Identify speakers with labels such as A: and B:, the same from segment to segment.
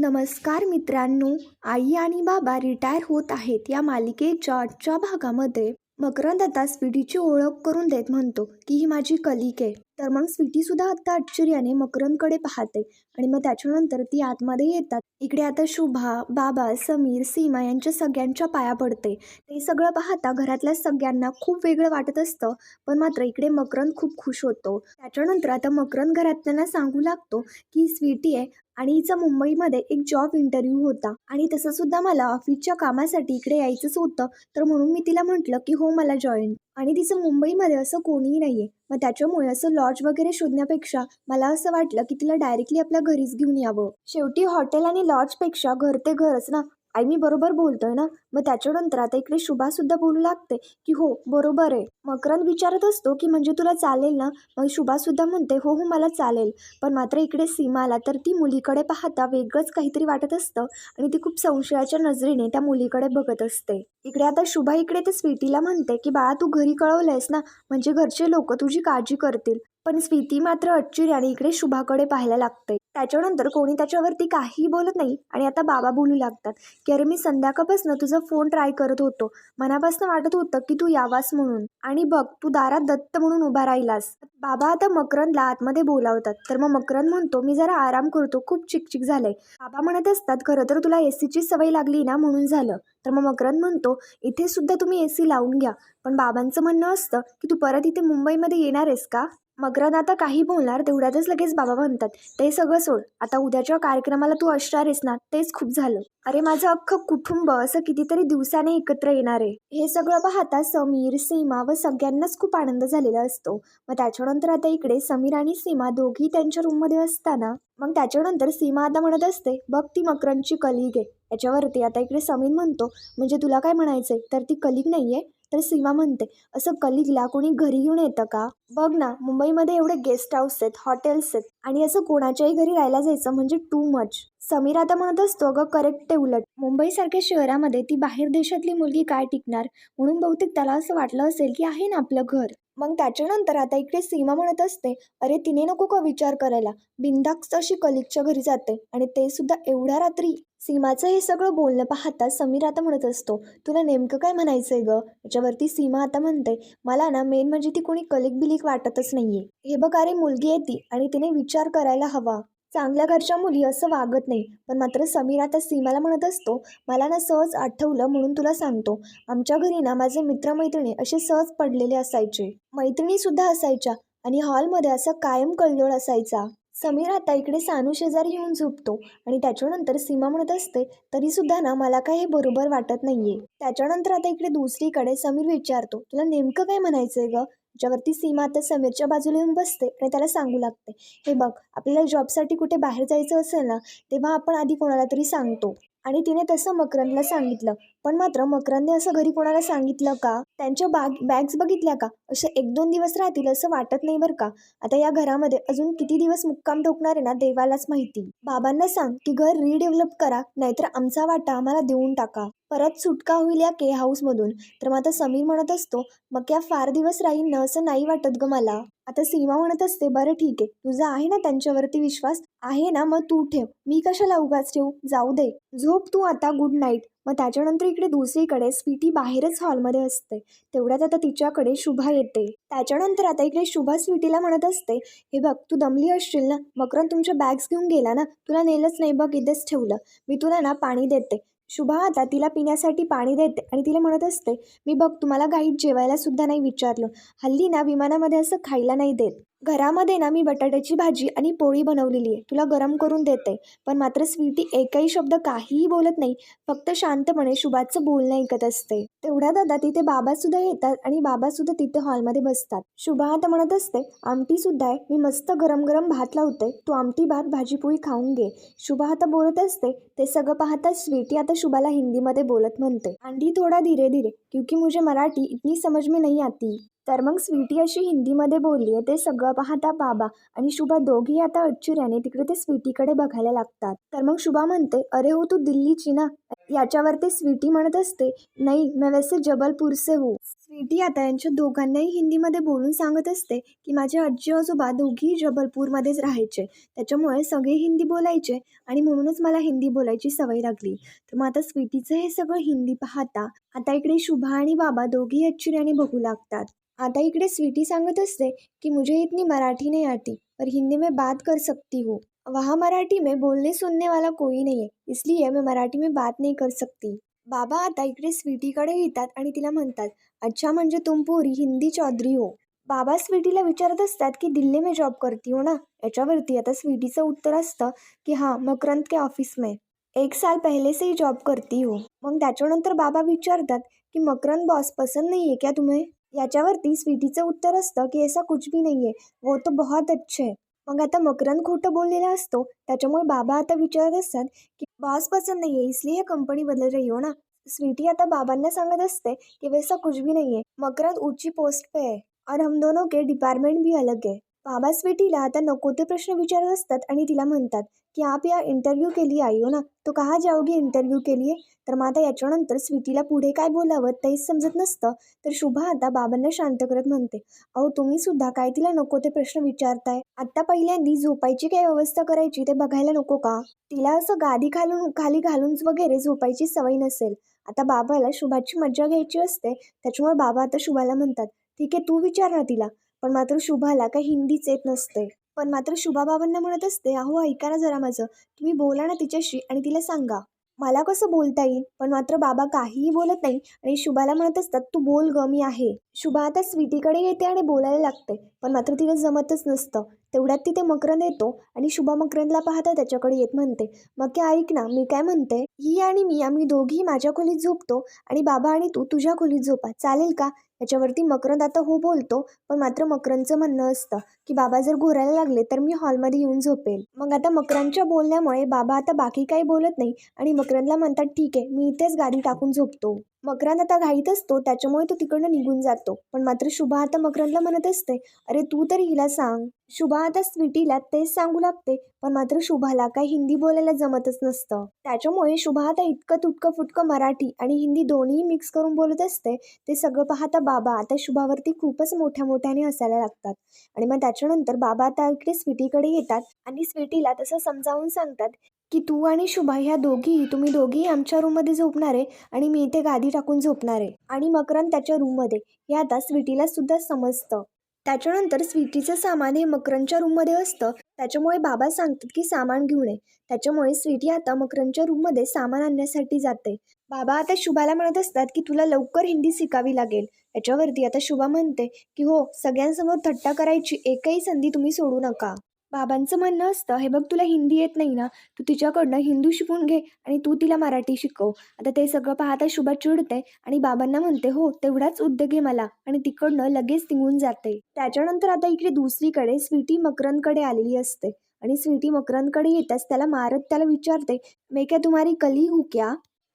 A: नमस्कार मित्रांनो आई आणि बाबा रिटायर होत आहेत या मालिकेच्या आजच्या भागामध्ये. मकरंद आता स्वीटीची ओळख करून देत म्हणतो की ही माझी कलिक आहे. तर मग स्वीटी सुद्धा आता आश्चर्याने मकरंदकडे पाहते. आणि मग त्याच्यानंतर ती आतमध्ये येतात. इकडे आता शुभा बाबा समीर सीमा यांच्या सगळ्यांच्या पाया पडते. ते सगळं पाहता घरातल्या सगळ्यांना खूप वेगळं वाटत असतं पण मात्र इकडे मकरंद खूप खुश होतो. त्याच्यानंतर आता मकरंद घरातल्यांना सांगू लागतो की स्वीटी आहे. आणि हिचा मुंबईमध्ये एक जॉब इंटरव्ह्यू होता. आणि तसं सुद्धा मला ऑफिसच्या कामासाठी इकडे यायचंच होतं तर म्हणून मी तिला म्हटलं की हो मला जॉईन आणि तिचं मुंबईमध्ये असं कोणीही नाही आहे मग त्याच्यामुळे असं लॉज वगैरे शोधण्यापेक्षा मला असं वाटलं की तिला डायरेक्टली आपल्या घरीच घेऊन यावं. शेवटी हॉटेल आणि लॉजपेक्षा घर ते घरच ना. आई मी बरोबर बोलतोय ना? मग त्याच्यानंतर आता इकडे शुभा सुद्धा बोलू लागते की हो बरोबर आहे. मकरंद विचारत असतो की म्हणजे तुला चालेल ना? मग शुभा सुद्धा म्हणते हो हो मला चालेल. पण मात्र इकडे सीमाला तर ती मुलीकडे पाहता वेगळंच काहीतरी वाटत असतं आणि ती खूप संशयाच्या नजरेने त्या मुलीकडे बघत असते. इकडे आता शुभा इकडे ते स्वीटीला म्हणते की बाळा तू घरी कळवलंयस ना? म्हणजे घरचे लोक तुझी काळजी करतील. पण स्वीती मात्र आणि इकडे शुभाकडे पाहायला लागते त्याच्यानंतर कोणी त्याच्यावरती काहीही बोलत नाही आणि आता बाबा बोलू लागतात की अरे मी संध्याकाळपासून तुझा फोन ट्राय करत होतो. मनापासून वाटत होतं की तू यावास म्हणून. आणि बघ तू दारात दत्त म्हणून उभा राहिलास. बाबा आता मकरंदला आतमध्ये बोलावतात. तर मग मकरंद म्हणतो मी जरा आराम करतो. खूप चिकचिक झालंय. बाबा म्हणत असतात खरं तर तुला एसीची सवय लागली ना म्हणून झालं. तर मग मकरंद म्हणतो इथे सुद्धा तुम्ही एसी लावून घ्या. पण बाबांचं म्हणणं असतं की तू परत इथे मुंबईमध्ये येणार आहेस का? मकरंद आता काही बोलणार तेवढ्यातच लगेच बाबा म्हणतात ते सगळं सोड आता उद्याच्या कार्यक्रमाला तू असणार आहेस ना तेच खूप झालं. अरे माझं अख्खं कुटुंब असं कितीतरी दिवसाने एकत्र येणार आहे. हे सगळं पाहता समीर सीमा व सगळ्यांनाच खूप आनंद झालेला असतो. मग त्याच्यानंतर आता इकडे समीर आणि सीमा दोघी त्यांच्या रूममध्ये असताना मग त्याच्यानंतर सीमा आता म्हणत असते बघ ती मकरांची कलिग आहे. याच्यावरती आता इकडे समीर म्हणतो म्हणजे तुला काय म्हणायचंय? तर ती कलिग नाहीये? तर सीमा म्हणते असं कलिगला कोणी घरी घेऊन येतं का? बघ ना मुंबईमध्ये एवढे गेस्ट हाऊस आहेत हॉटेल्स आहेत. आणि असं कोणाच्याही घरी राहायला जायचं म्हणजे टू मच समीर आता म्हणत असतो अगं करेक्ट ते उलट. मुंबईसारख्या शहरामध्ये ती बाहेर देशातली मुलगी काय टिकणार? म्हणून बहुतेक त्याला असं वाटलं असेल की आहे ना आपलं घर. मग त्याच्यानंतर आता इकडे सीमा म्हणत असते अरे तिने नको का विचार करायला? बिंदाक्स अशी कलिगच्या घरी जाते आणि ते सुद्धा एवढ्या रात्री. सीमाचं हे सगळं बोलणं पाहता समीर आता म्हणत असतो तुला नेमकं काय म्हणायचंय ग? याच्यावरती सीमा आता म्हणते मला ना मेन म्हणजे ती कोणी कलिक बिलिक वाटतच नाहीये. हे बघ अरे मुलगी येते आणि तिने विचार करायला हवा. चांगल्या घरच्या मुली असं वागत नाही. पण मात्र समीर आता सीमाला म्हणत असतो मला ना सहज आठवलं म्हणून तुला सांगतो. आमच्या घरी ना माझे मित्रमैत्रिणी असे सहज पडलेले असायचे. मैत्रिणी सुद्धा असायच्या आणि हॉलमध्ये असा कायम कल्लोळ असायचा. समीर आता इकडे सानू शेजारी येऊन झोपतो आणि त्याच्यानंतर सीमा म्हणत असते तरी सुद्धा ना मला काय हे बरोबर वाटत नाहीये. त्याच्यानंतर आता इकडे दुसरीकडे समीर विचारतो तुला नेमकं काय म्हणायचंय ग? ज्यावरती सीमा आता समीरच्या बाजूला येऊन बसते आणि त्याला सांगू लागते हे बघ आपल्याला जॉबसाठी कुठे बाहेर जायचं असेल ना तेव्हा आपण आधी कोणाला तरी सांगतो. आणि तिने तसं मकरंदला सांगितलं. पण मात्र मकरंदने असं घरी कोणाला सांगितलं का? त्यांच्या बाग बॅग्स बघितल्या का? असे एक दोन दिवस राहतील असं वाटत नाही बरं का? आता या घरामध्ये अजून किती दिवस मुक्काम ठोकणार आहे ना देवालाच माहिती. बाबांना सांग की घर रिडेव्हलप करा नाहीतर आमचा वाटा आम्हाला देऊन टाका. परत सुटका होईल या के हाऊसमधून तर मग आता समीर म्हणत असतो मग या फार दिवस राहील ना असं नाही वाटत ग मला. आता सीमा म्हणत असते बरं ठीक आहे तुझा आहे ना त्यांच्यावरती विश्वास? आहे ना मग तू ठेव. मी कशाला उगाच ठेवू? जाऊ दे. झोप तू आता. गुड नाईट मग त्याच्यानंतर इकडे दुसरीकडे स्वीटी बाहेरच हॉलमध्ये असते. तेवढ्यात आता तिच्याकडे शुभा येते. त्याच्यानंतर आता इकडे शुभा स्वीटीला म्हणत असते हे बघ तू दमली असशील ना? मकरन तुमच्या बॅग्स घेऊन गेला ना? तुला नेलंच नाही बघ इथेच ठेवलं. मी तुला ना पाणी देते. शुभा आता तिला पिण्यासाठी पाणी देते आणि तिला म्हणत असते मी बघ तुम्हाला गाईड जेवायला सुद्धा नाही विचारलं. हल्ली ना विमानामध्ये असं खायला नाही देत. घरामध्ये ना मी बटाट्याची भाजी आणि पोळी बनवलेली आहे. तुला गरम करून देते पण मात्र स्वीटी एकही शब्द काहीही बोलत नाही फक्त शांतपणे शुभाचं बोलणं ऐकत असते. तेवढ्या दादा तिथे बाबा सुद्धा येतात आणि बाबा सुद्धा तिथे हॉलमध्ये बसतात. शुभा आता म्हणत असते आमटी सुद्धा आहे मी मस्त गरम गरम भात लावते तू आमटी भात भाजी पोळी खाऊन घे. शुभा आता बोलत असते ते सगळं पाहता स्वीटी आता शुभाला हिंदीमध्ये बोलत म्हणते. आंधी थोडा धीरे धीरे क्योंकि मुझे मराठी इतनी समज में नाही आती. तर मग स्वीटी अशी हिंदीमध्ये बोलली आहे ते सगळं पाहता बाबा आणि शुभा दोघी आता अच्छुर्याने तिकडे ते स्वीटीकडे बघायला लागतात. तर मग शुभा म्हणते अरे हो तू दिल्लीची ना? याच्यावर ते स्वीटी म्हणत असते नाही मैं वैसे जबलपूर से हो. स्वीटी आता यांच्या दोघांनाही हिंदीमध्ये बोलून सांगत असते की माझे आजी आजोबा दोघी जबलपूरमध्येच राहायचे त्याच्यामुळे सगळे हिंदी बोलायचे आणि म्हणूनच मला हिंदी बोलायची सवय लागली. तर मग आता स्वीटीचं हे सगळं हिंदी पाहता आता इकडे शुभा आणि बाबा दोघी आश्चर्याने बघू लागतात. आता इकडे स्वीटी सांगत असते कि मुझे इतनी मराठी नहीं आती पर हिंदी में बात कर सकती हूँ. वहाँ मराठी में बोलने सुनने वाला कोई नहीं है इसलिए मैं मराठी में बात नहीं कर सकती. बाबा आता इकडे स्वीटीकडे येतात आणि तिला म्हणतात अच्छा म्हणजे तुम पोरी हिंदी चौधरी हो. बाबा स्वीटीला विचारत असतात की दिल्ली में जॉब करती हो ना? याच्यावरती आता स्वीटीचं उत्तर असतं की हां मकरंद के ऑफिस में. एक साल पहले से ही जॉब करती हो. मग त्याच्यानंतर बाबा विचारतात की मकरंद बॉस पसंद नहीं आहे क्या तुम्ही? याच्यावरती स्वीटीचं उत्तर असतं की ऐसा कुछ भी नाही आहे वो तो बहुत अच्छे है. मग आता मकरंद खोटं बोललेला असतो. त्याच्यामुळे बाबा आता विचारत असतात की बॉस पसंद नाही आहे इसलिए कंपनी बदल रही हो ना? स्वीटी आता बाबांना सांगत असते की वैसा कुछ भी नहीं है मकरंद ऊंची पोस्ट पे है और हम दोनों के डिपार्टमेंट भी अलग है. बाबा स्वीटीला आता नको ते प्रश्न विचारत असतात आणि तिला म्हणतात की आप या इंटरव्यू केली लिए आई हो ना. तो कहाँ जाओगी इंटरव्यू केली आहे तर मग आता याच्यानंतर स्वीटीला पुढे काय बोलावं तेच समजत नसतं. तर शुभा आता बाबांना शांत करत म्हणते अहो तुम्ही सुद्धा काय तिला नको ते प्रश्न विचारताय? आत्ता पहिल्यांदी झोपायची काय व्यवस्था करायची ते बघायला नको का? तिला असं गादी घालून खाली घालून वगैरे झोपायची सवय नसेल. आता बाबाला शुभाची मज्जा घ्यायची असते त्याच्यामुळे बाबा आता शुभाला म्हणतात ठीक आहे तू विचार ना तिला. पण मात्र शुभाला काही हिंदीच येत नसते. पण मात्र शुभा बाबांना म्हणत असते अहो ऐका ना जरा माझं. तुम्ही बोला ना तिच्याशी आणि तिला सांगा. मला कसं बोलता येईल? पण मात्र बाबा काहीही बोलत नाही आणि शुभाला म्हणत असतात तू बोल ग मी आहे. शुभा आता स्वीटीकडे येते आणि बोलायला लागते पण मात्र तिला जमतच नसतं. तेवढ्यात तिथे मकरंद येतो आणि शुभा मकरंदला पाहता त्याच्याकडे येत म्हणते मग काय ऐक ना मी काय म्हणते? ही आणि मी आम्ही दोघी माझ्या खोलीत झोपतो आणि बाबा आणि तू तुझ्या खोलीत झोपा. चालेल का? याच्यावरती मकरंद आता हो बोलतो पण मात्र मकरंदचं म्हणणं असतं की बाबा जर घोरायला लागले तर मी हॉलमध्ये येऊन झोपेल. मग आता मकरांच्या बोलण्यामुळे बाबा आता बाकी काही बोलत नाही आणि मकरंदला म्हणतात ठीक आहे मी इथेच गाडी टाकून झोपतो. मकरांद आता घाईत असतो त्याच्यामुळे तो तिकडनं निघून जातो. पण मात्र शुभा आता मकरंदला म्हणत असते अरे तू तर हिला सांग. शुभा आता स्वीटीला तेच सांगू लागते पण मात्र शुभाला काय हिंदी बोलायला जमतच नसतं. त्याच्यामुळे शुभा आता इतकं तुटकं फुटकं मराठी आणि हिंदी दोन्ही मिक्स करून बोलत असते ते सगळं पाहता बाबा आता शुभावरती खूपच मोठ्या मोठ्याने हसायला लागतात. आणि मग त्याच्यानंतर बाबा आता इकडे स्वीटीकडे येतात आणि स्वीटीला तसं समजावून सांगतात की तू आणि शुभा ह्या दोघी तुम्ही दोघी आमच्या रूममध्ये झोपणार आहे आणि मी इथे गादी टाकून झोपणार आहे. आणि मकरंद त्याच्या रूममध्ये हे आता स्वीटीला सुद्धा समजतं. त्याच्यानंतर स्वीटीचं सामान हे मकरंदच्या रूममध्ये असतं त्याच्यामुळे बाबा सांगतात की सामान घेऊन ये त्याच्यामुळे स्वीटी आता मकरंदच्या रूममध्ये सामान आणण्यासाठी जाते. बाबा आता शुभाला म्हणत असतात की तुला लवकर हिंदी शिकावी लागेल. याच्यावरती आता शुभा म्हणते की हो सगळ्यांसमोर थट्टा करायची एकही संधी तुम्ही सोडू नका. बाबांचं म्हणणं असतं हे बघ तुला हिंदी येत नाही ना तू तिच्याकडनं हिंदू शिकून घे आणि तू तिला मराठी शिकव. आता ते सगळं पाहता शुभा चिडते आणि बाबांना म्हणते हो तेवढाच उद्योग आहे मला. आणि तिकडनं लगेच निघून जाते. त्याच्यानंतर आता इकडे दुसरीकडे स्वीटी मकरनकडे आलेली असते. आणि स्वीटी मकरनकडे येताच त्याला मारत त्याला विचारते मैं क्या तुम्हारी कली हूँ क्या?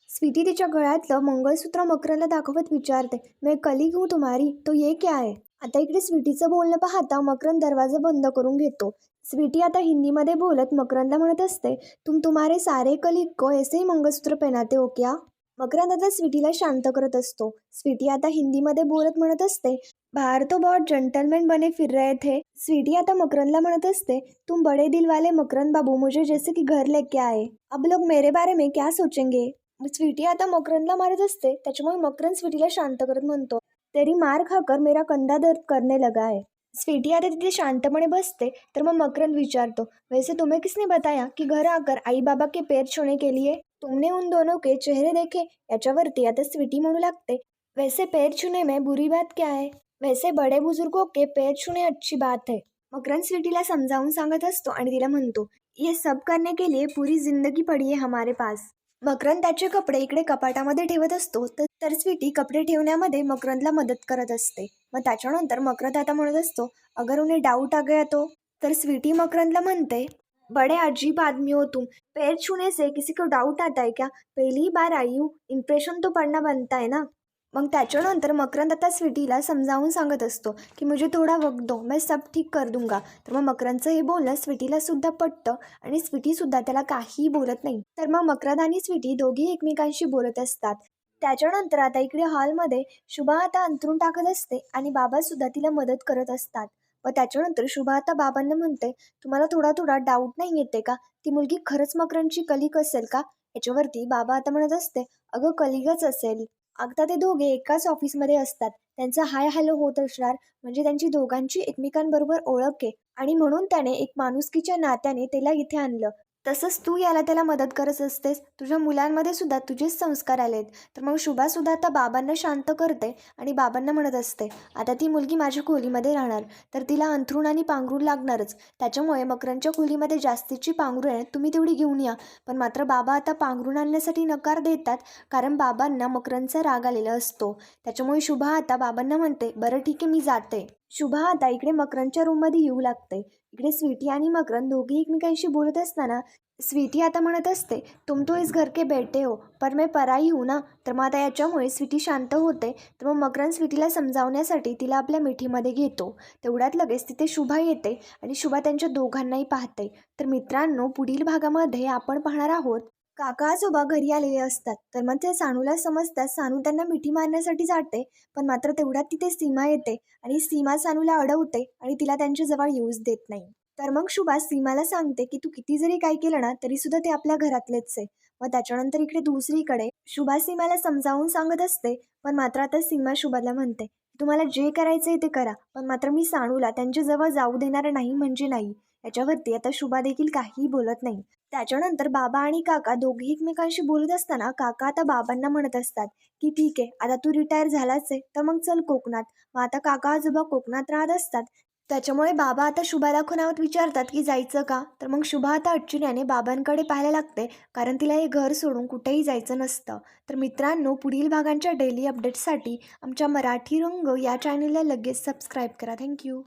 A: स्वीटी तिच्या गळ्यातलं मंगळसूत्र मकरनला दाखवत विचारते मे कली हू तुम्हारी? तो ये क्या आहे आता इकडे स्वीटीचं बोलणं पाहता मकरंद दरवाजा बंद करून घेतो. स्वीटी आता हिंदीमध्ये बोलत मकरंदला म्हणत असते तुम तुम्हारे सारे कलिग को ऐसे ही मंगळसूत्र पहनाते हो क्या? मकरंद आता स्वीटीला शांत करत असतो. स्वीटी आता हिंदीमध्ये बोलत म्हणत असते बाहर तो बहुत जंटलमॅन बने फिर रहे थे. स्वीटी आता मकरंदला म्हणत असते तुम बड़े दिल वाले मकरंद बाबू मुझे जैसे कि घर लेके आए। अब लोग मेरे बारे में क्या सोचेंगे? स्वीटी आता मकरंदला मारत असते त्याच्यामुळे मकरंद स्वीटीला शांत करत म्हणतो तेरी मार खाकर मेरा कंधा दर्द करने लगा है. स्वीटी आता तिथे शांतपणे बसते तर मग मकरंद विचारतो वैसे तुम्हें किसने बताया की घर आकर आई बाबा के पैर छूने के लिए? तुमने उन दोनों के चेहरे देखे याच्यावरती आता स्वीटी म्हणू लागते वैसे पैर छूने में बुरी बात क्या है? वैसे बड़े बुजुर्गों के पैर छूने अच्छी बात है। मकरंद स्वीटीला समजावून सांगत असतो आणि तिला म्हणतो ये सब करने के लिए पूरी जिंदगी पड़ी है हमारे पास। मकरंद त्याचे कपडे इकडे कपाटामध्ये ठेवत असतो तर स्वीटी कपडे ठेवण्यामध्ये मकरंदला मदत करत असते. मग त्याच्यानंतर मकरंद आता म्हणत असतो अगर उन्हें डाऊट आ गया तो. तर स्वीटी मकरंदला म्हणते बड़े अजीब आदमी हो तुम पैर छूने से किसी को डाऊट आता है क्या? पहिली बार आई हूँ इम्प्रेशन तो पडना बनता है ना? मग त्याच्यानंतर मकरंद आता स्वीटीला समजावून सांगत असतो की मुझे थोडा वक्त दो मैं सब ठीक कर दूंगा. तर मग मकरंदचं हे बोलणं स्वीटीला सुद्धा पटतं आणि स्वीटी सुद्धा त्याला काहीही बोलत नाही. तर मग मकरंद आणि स्वीटी दोघी एकमेकांशी बोलत असतात. त्याच्यानंतर आता इकडे हॉलमध्ये शुभा आता अंथरून टाकत असते आणि बाबासुद्धा तिला मदत करत असतात. व त्याच्यानंतर शुभा आता बाबांना म्हणते तुम्हाला थोडा थोडा डाऊट नाही येते का? ती मुलगी खरंच मकरांची कलिक असेल का? याच्यावरती बाबा आता म्हणत असते अगं कलिगच असेल. आता ते दोघे एकाच ऑफिसमध्ये असतात. त्यांचा हाय हॅलो होत असणार म्हणजे त्यांची दोघांची एकमेकांबरोबर ओळख आहे. आणि म्हणून त्याने एक माणुसकीच्या नात्याने त्याला इथे आणलं. तसंच तू याला त्याला मदत करत असतेस. तुझ्या मुलांमध्ये सुद्धा तुझेच संस्कार आलेत तर मग शुभासुद्धा आता बाबांना शांत करते आणि बाबांना म्हणत असते आता ती मुलगी माझ्या खोलीमध्ये राहणार. तर तिला अंथरूण आणि पांघरूण लागणारच. त्याच्यामुळे मकरांच्या खोलीमध्ये जास्तीची पांघरूण आहेत तुम्ही तेवढी घेऊन या. पण मात्र बाबा आता पांघरूण आणण्यासाठी नकार देतात कारण बाबांना मकरांचा राग आलेला असतो. त्याच्यामुळे शुभा आता बाबांना म्हणते बरं ठीक आहे मी जाते. शुभा आता इकडे मकरांच्या रूममध्ये येऊ लागते इकडे स्वीटी आणि मकरन दोघी एकमेकांशी बोलत असताना स्वीटी आता म्हणत असते तुम तो इस घर के बेटे हो पर मैं पराई हूं ना. तर मग आता याच्यामुळे स्वीटी शांत होते. तर मग मकरन स्वीटीला समजावण्यासाठी तिला आपल्या मिठीमध्ये घेतो. तेवढ्यात लगेच तिथे शुभा येते आणि शुभा त्यांच्या दोघांनाही पाहते. तर मित्रांनो पुढील भागामध्ये आपण पाहणार आहोत काका आजोबा घरी आलेले असतात. तर मग ते सानूला समजतात सानू त्यांना मिठी मारण्यासाठी जाते पण मात्र तेवढ्यात तिथे सीमा येते आणि सीमा सानूला अडवते आणि तिला त्यांच्या जवळ येऊच देत नाही. तर मग शुभा सीमाला सांगते की तू किती जरी काय केलं ना तरी सुद्धा ते आपल्या घरातलेच आहे. मग त्याच्यानंतर इकडे दुसरीकडे शुभा सीमाला समजावून सांगत असते पण मात्र आता सीमा शुभाला म्हणते तुम्हाला जे करायचंय ते करा पण मात्र मी सानूला त्यांच्याजवळ जाऊ देणार नाही म्हणजे नाही. याच्यावरती आता शुभा देखील काहीही बोलत नाही. त्याच्यानंतर बाबा आणि काका दोघे एकमेकांशी बोलत असताना काका आता बाबांना म्हणत असतात की ठीक आहे आता तू रिटायर झालाच आहे तर मग चल कोकणात. मग आता काका आजोबा कोकणात राहत असतात. त्याच्यामुळे बाबा आता शुभाला खुनावत विचारतात की जायचं का? तर मग शुभा आता अडचणीने बाबांकडे पाहायला लागते कारण तिला हे घर सोडून कुठेही जायचं नसतं. तर मित्रांनो पुढील भागांच्या डेली अपडेट्ससाठी आमच्या मराठी रंग या चॅनलला लगेच सबस्क्राईब करा. थँक्यू